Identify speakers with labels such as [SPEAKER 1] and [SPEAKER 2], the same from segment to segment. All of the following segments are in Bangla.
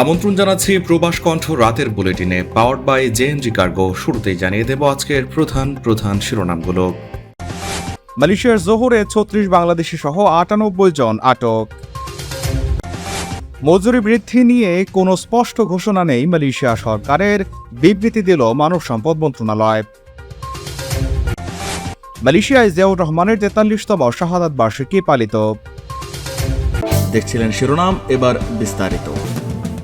[SPEAKER 1] আমন্ত্রণ জানাচ্ছি প্রবাস কণ্ঠ রাতের বুলেটিনে পাওয়ার্ড বাই জেএনজি কার্গো শুরুতেই জানিয়ে দেব আজকের প্রধান প্রধান শিরোনামগুলো।
[SPEAKER 2] মালয়েশিয়ার জোহরে ছত্রিশ বাংলাদেশি সহ আটানব্বই জন আটক। মজুরি বৃদ্ধি নিয়ে কোনো স্পষ্ট ঘোষণা নেই মালয়েশিয়া সরকারের বিবৃতি দিল মানব সম্পদ মন্ত্রণালয়। মালয়েশিয়ায় জিয়াউর রহমানের তেতাল্লিশতম শাহাদাত বার্ষিকী পালিত।
[SPEAKER 1] দেখছিলেন শিরোনাম এবার বিস্তারিত।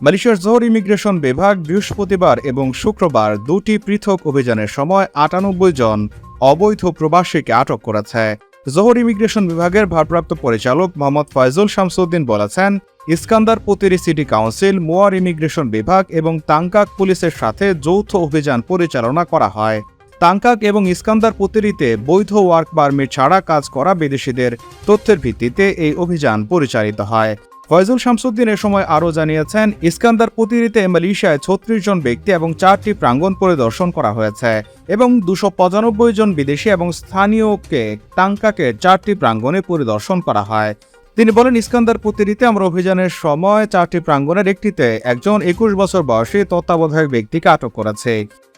[SPEAKER 2] মালয়েশিয়ার জোহর ইমিগ্রেশন বিভাগ বৃহস্পতিবার এবং শুক্রবার দুটি পৃথক অভিযানের সময় আটানব্বই জন অবৈধ প্রবাসীকে আটক করেছে। জোহর ইমিগ্রেশন বিভাগের ভারপ্রাপ্ত পরিচালক মোহাম্মদ ফয়জুল শামসুদ্দিন বলেছেন, Iskandar Puteri city council, Muar immigration বিভাগ এবং তাংকাক পুলিশের সাথে যৌথ অভিযান পরিচালনা করা হয়। তাংকাক এবং ইস্কান্দার পুতিরিতে বৈধ ওয়ার্ক পারমিট ছাড়া কাজ করা বিদেশিদের তথ্যের ভিত্তিতে এই অভিযান পরিচালিত হয়। ফয়জুল শামসুদ্দিন এ সময় আরও জানিয়েছেন, ইস্কান্দার পুতিরিতে মালয়েশিয়ায় ছত্রিশ জন ব্যক্তি এবং চারটি প্রাঙ্গণ পরিদর্শন করা হয়েছে এবং দুশো পঁচানব্বই জন বিদেশি এবং স্থানীয়কে টাঙ্কাকে চারটি প্রাঙ্গণে পরিদর্শন করা হয়। তিনি বলেন, ইস্কান্দার পুতিরিতে আমরা অভিযানের সময় চারটি প্রাঙ্গণের একটিতে একজন একুশ বছর বয়সী তত্ত্বাবধায়ক ব্যক্তিকে আটক করেছে।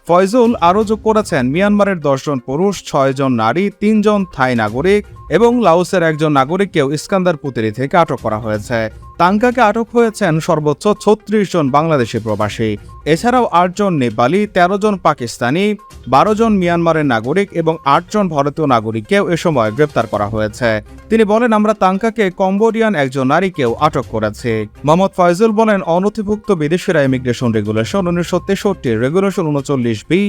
[SPEAKER 2] ফয়জুল আরও যোগ করেছেন, মিয়ানমারের দশজন পুরুষ ছয়জন নারী তিনজন থাই নাগরিক এবং লাওসের একজন নাগরিককেও ইস্কান্দার পুতিরি থেকে আটক করা হয়েছে। তাঙ্কাকে আটক হয়েছেন সর্বোচ্চ ছত্রিশ জন বাংলাদেশি প্রবাসী। এছাড়াও আটজন নেপালি, তেরো জন পাকিস্তানি, বারো জন মিয়ানমারের নাগরিক এবং আটজন ভারতীয় নাগরিককেও এ সময় গ্রেপ্তার করা হয়েছে। তিনি বলেন, আমরা তাঙ্কাকে কম্বোডিয়ান একজন নারীকেও আটক করেছি। মোহাম্মদ ফয়জুল বলেন অনথিভুক্ত বিদেশিরা ইমিগ্রেশন রেগুলেশন উনিশশো তেষট্টির রেগুলেশন উনচল্লিশ বি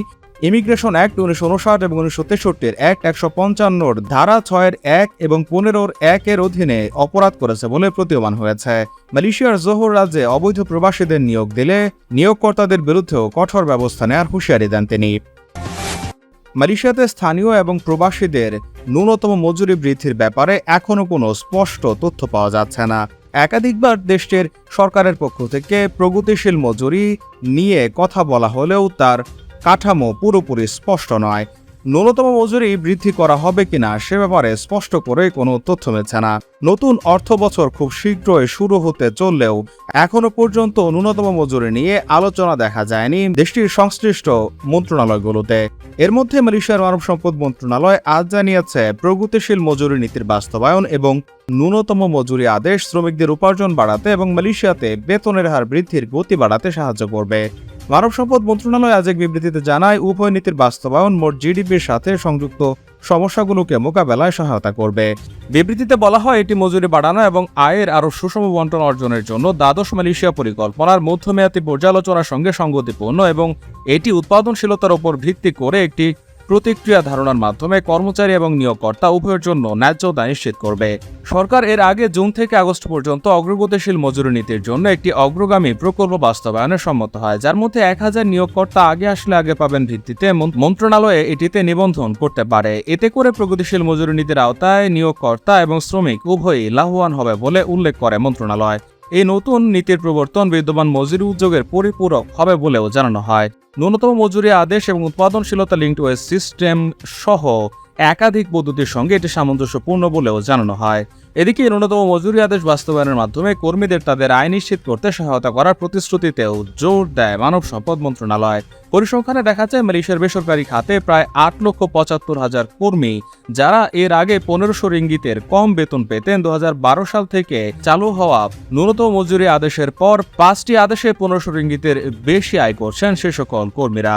[SPEAKER 2] ইমিগ্রেশন অ্যাক্ট উনিশশো উনষাট এবং উনিশশো তেষট্টির অ্যাক্ট একশো পঞ্চান্নর ধারা ছয়ের এক এবং পনেরোর একের অধীনে অপরাধ করেছে বলে প্রতীয়মান হয়েছে। মালয়েশিয়ার জোহর রাজ্যে অবৈধ প্রবাসীদের নিয়োগ দিলে নিয়োগকর্তাদের বিরুদ্ধেও কঠোর ব্যবস্থা নেওয়ার হুঁশিয়ারি দেন তিনি। মালয়েশিয়াতে স্থানীয় এবং প্রবাসীদের ন্যূনতম মজুরি বৃদ্ধির ব্যাপারে এখনও কোনো স্পষ্ট তথ্য পাওয়া যাচ্ছে না। একাধিকবার দেশটির সরকারের পক্ষ থেকে প্রগতিশীল মজুরি নিয়ে কথা বলা হলেও তার কাঠামো পুরোপুরি স্পষ্ট নয়। ন্যূনতম মজুরি বৃদ্ধি করা হবে কিনা সে ব্যাপারে স্পষ্ট করে কোনো তথ্য মিলছে না। নতুন অর্থ বছর খুব শীঘ্রই শুরু হতে চললেও এখনও পর্যন্ত ন্যূনতম মজুরি নিয়ে আলোচনা দেখা যায়নি দেশটির সংশ্লিষ্ট মন্ত্রণালয়গুলোতে। এর মধ্যে মালয়েশিয়ার মানব সম্পদ মন্ত্রণালয় আজ জানিয়েছে, প্রগতিশীল মজুরি নীতির বাস্তবায়ন এবং ন্যূনতম মজুরি আদেশ শ্রমিকদের উপার্জন বাড়াতে এবং মালয়েশিয়াতে বেতনের হার বৃদ্ধির গতি বাড়াতে সাহায্য করবে। মানব সম্পদ মন্ত্রণালয় আজ এক বিবৃতিতে জানায়, উভয় নীতির বাস্তবায়ন মোট জিডিপির সাথে সংযুক্ত সমস্যাগুলোকে মোকাবেলায় সহায়তা করবে। বিবৃতিতে বলা হয়, এটি মজুরি বাড়ানো এবং আয়ের আরও সুষম বন্টন অর্জনের জন্য দ্বাদশ মালয়েশিয়া পরিকল্পনার মধ্যমেয়াদী পর্যালোচনার সঙ্গে সঙ্গতিপূর্ণ এবং এটি উৎপাদনশীলতার উপর ভিত্তি করে একটি প্রতিক্রিয়া ধারণার মাধ্যমে কর্মচারী এবং নিয়োগকর্তা উভয়ের জন্য ন্যায্যতা নিশ্চিত করবে। সরকার এর আগে জুন থেকে আগস্ট পর্যন্ত অগ্রগতিশীল মজুরি নীতির জন্য একটি অগ্রগামী প্রকল্প বাস্তবায়নে সম্মত হয়, যার মধ্যে এক হাজার নিয়োগকর্তা আগে আসলে আগে পাবেন ভিত্তিতে মন্ত্রণালয়ে এটিতে নিবন্ধন করতে পারে। এতে করে প্রগতিশীল মজুরি নীতির আওতায় নিয়োগকর্তা এবং শ্রমিক উভয়ই লাভবান হবে বলে উল্লেখ করে মন্ত্রণালয়। এই নতুন নীতির প্রবর্তন বিদ্যমান মজুরি উদ্যোগের পরিপূরক হবে বলেও জানানো হয়। ন্যূনতম মজুরি আদেশ এবং উৎপাদনশীলতা লিঙ্ক ওয়েস সিস্টেম সহ একাধিক পদ্ধতির সঙ্গে এটি সামঞ্জস্যপূর্ণ বলেও জানানো হয়। এদিকে ন্যূনতম মজুরি আদেশ বাস্তবায়নের মাধ্যমে কর্মীদের তাদের আয় নিশ্চিত করতে সহায়তা করার প্রতিশ্রুতিতেও জোর দেয় মানব সম্পদ মন্ত্রণালয়। পরিসংখ্যানে দেখা যায়, মালয়েশিয়ার বেসরকারি খাতে প্রায় আট লক্ষ পঁচাত্তর হাজার কর্মী, যারা এর আগে পনেরোশো রিঙ্গিতের কম বেতন পেতেন দু হাজার বারো সাল থেকে চালু হওয়া ন্যূনতম মজুরি আদেশের পর পাঁচটি আদেশে পনেরোশো রিঙ্গিতের বেশি আয় করছেন সে সকল কর্মীরা।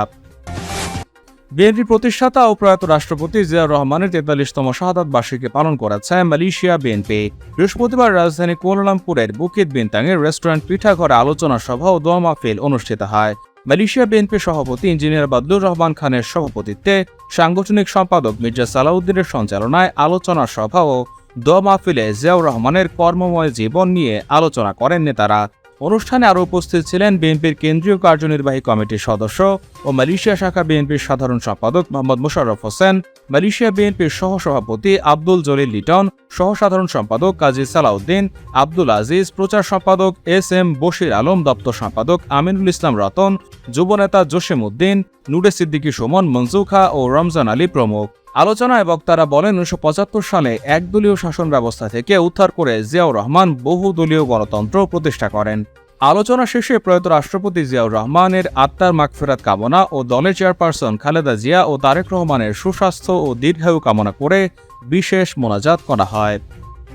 [SPEAKER 2] বিএনপি প্রতিষ্ঠাতা ও প্রয়াত রাষ্ট্রপতি জিয়াউর রহমানের তেতাল্লিশতম শাহাদাত বার্ষিকী পালন করেছে মালয়েশিয়া বিএনপি। বৃহস্পতিবার রাজধানী কুয়ালালামপুরের বুকিত বিনতাংয়ের রেস্টুরেন্ট পিঠাঘরে আলোচনা সভা ও দোয়া মাহফিল অনুষ্ঠিত হয়। মালয়েশিয়া বিএনপি সভাপতি ইঞ্জিনিয়ার বাদলুর রহমান খানের সভাপতিত্বে সাংগঠনিক সম্পাদক মির্জা সালাউদ্দিনের সঞ্চালনায় আলোচনা সভা ও দোয়া মাহফিলে জিয়াউর রহমানের কর্মময় জীবন নিয়ে আলোচনা করেন নেতারা। অনুষ্ঠানে আরও উপস্থিত ছিলেন বিএনপির কেন্দ্রীয় কার্যনির্বাহী কমিটির সদস্য ও মালয়েশিয়া শাখা বিএনপির সাধারণ সম্পাদক মোহাম্মদ মোশাররফ হোসেন, মালয়েশিয়া বিএনপির সহসভাপতি আব্দুল জলিল লিটন, সহসাধারণ সম্পাদক কাজী সালাউদ্দিন, আব্দুল আজিজ, প্রচার সম্পাদক এস এম বশির আলম, দপ্তর সম্পাদক আমিনুল ইসলাম রতন যুবনেতা জসিম উদ্দিন নুডে সিদ্দিকী, সুমন মনজুখা ও রমজান আলী প্রমুখ। আলোচনায় বক্তারা বলেন, উনিশশো পঁচাত্তর সালে একদলীয় শাসন ব্যবস্থা থেকে উদ্ধার করে জিয়াউর রহমান বহুদলীয় গণতন্ত্র প্রতিষ্ঠা করেন। আলোচনা শেষে প্রয়াত রাষ্ট্রপতি জিয়াউর রহমানের আত্মার মাগফেরাত কামনা ও দলের চেয়ারপারসন খালেদা জিয়া ও তারেক রহমানের সুস্বাস্থ্য ও দীর্ঘায়ু কামনা করে বিশেষ মোনাজাত করা হয়।